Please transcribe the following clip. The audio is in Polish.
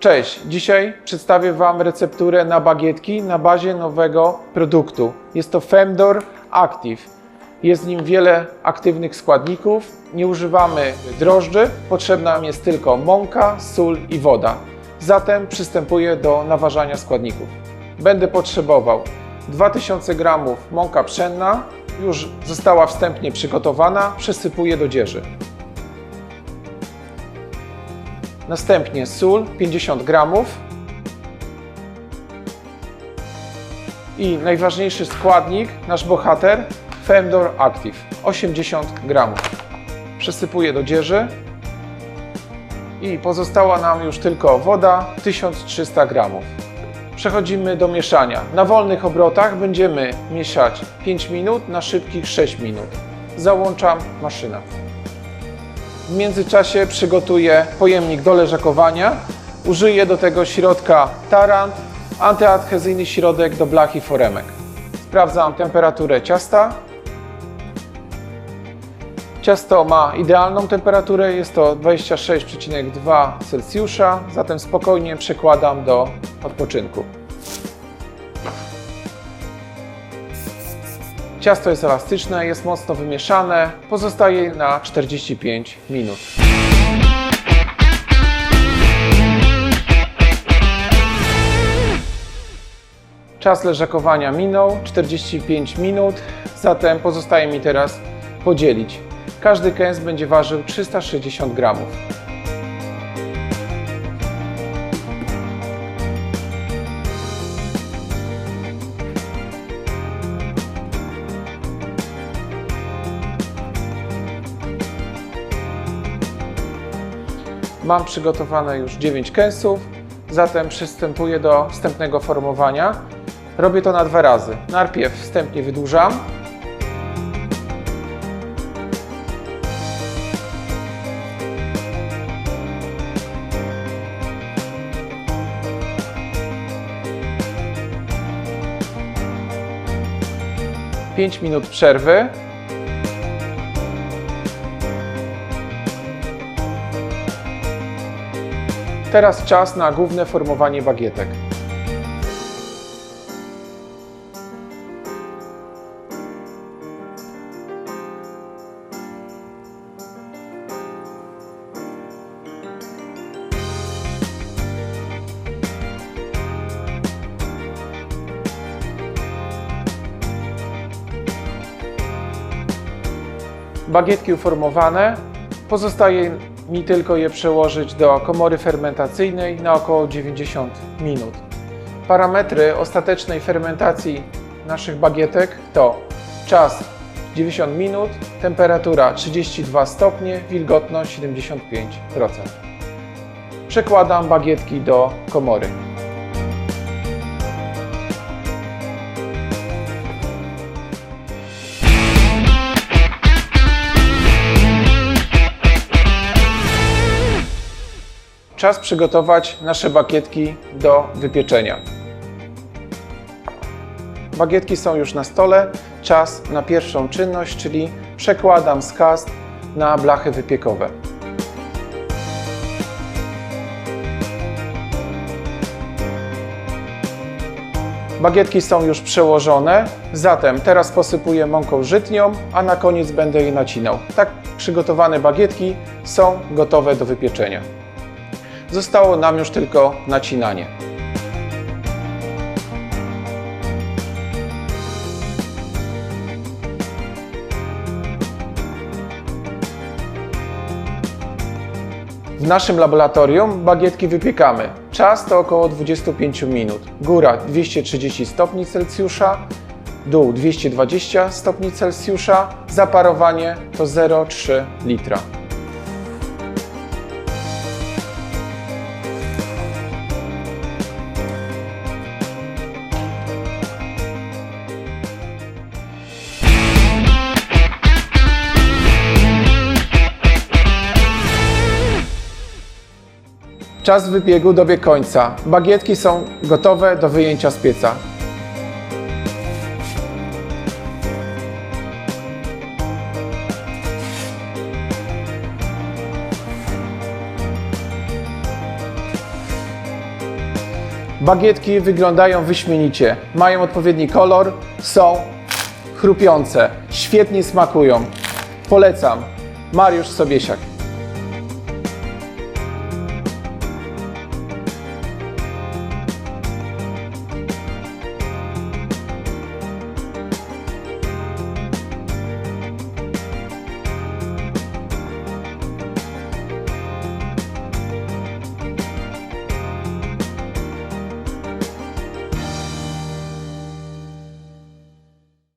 Cześć, dzisiaj przedstawię Wam recepturę na bagietki na bazie nowego produktu. Jest to Femdor Active. Jest w nim wiele aktywnych składników. Nie używamy drożdży, potrzebna nam jest tylko mąka, sól i woda. Zatem przystępuję do naważania składników. Będę potrzebował 2000 g mąka pszenna, już została wstępnie przygotowana, przesypuję do dzieży. Następnie sól 50 gramów. I najważniejszy składnik, nasz bohater, Femdor Active 80 gramów. Przesypuję do dzieży. I pozostała nam już tylko woda 1300 gramów. Przechodzimy do mieszania. Na wolnych obrotach będziemy mieszać 5 minut, na szybkich 6 minut. Załączam maszynę. W międzyczasie przygotuję pojemnik do leżakowania. Użyję do tego środka Tarant, antyadhezyjny środek do blach i foremek. Sprawdzam temperaturę ciasta. Ciasto ma idealną temperaturę, jest to 26,2 Celsjusza, zatem spokojnie przekładam do odpoczynku. Ciasto jest elastyczne, jest mocno wymieszane, pozostaje na 45 minut. Czas leżakowania minął, 45 minut, zatem pozostaje mi teraz podzielić. Każdy kęs będzie ważył 360 gramów. Mam przygotowane już 9 kęsów, zatem przystępuję do wstępnego formowania. Robię to na dwa razy. Najpierw wstępnie wydłużam. Pięć minut przerwy. Teraz czas na główne formowanie bagietek. Bagietki uformowane. Pozostaje mi tylko je przełożyć do komory fermentacyjnej na około 90 minut. Parametry ostatecznej fermentacji naszych bagietek to czas 90 minut, temperatura 32 stopnie, wilgotność 75%. Przekładam bagietki do komory. Czas przygotować nasze bagietki do wypieczenia. Bagietki są już na stole. Czas na pierwszą czynność, czyli przekładam z kast na blachy wypiekowe. Bagietki są już przełożone, zatem teraz posypuję mąką żytnią, a na koniec będę je nacinał. Tak przygotowane bagietki są gotowe do wypieczenia. Zostało nam już tylko nacinanie. W naszym laboratorium bagietki wypiekamy. Czas to około 25 minut. Góra 230 stopni Celsjusza, dół 220 stopni Celsjusza, zaparowanie to 0,3 litra. Czas wybiegu dobiegł końca. Bagietki są gotowe do wyjęcia z pieca. Bagietki wyglądają wyśmienicie. Mają odpowiedni kolor, są chrupiące, świetnie smakują. Polecam. Mariusz Sobiesiak.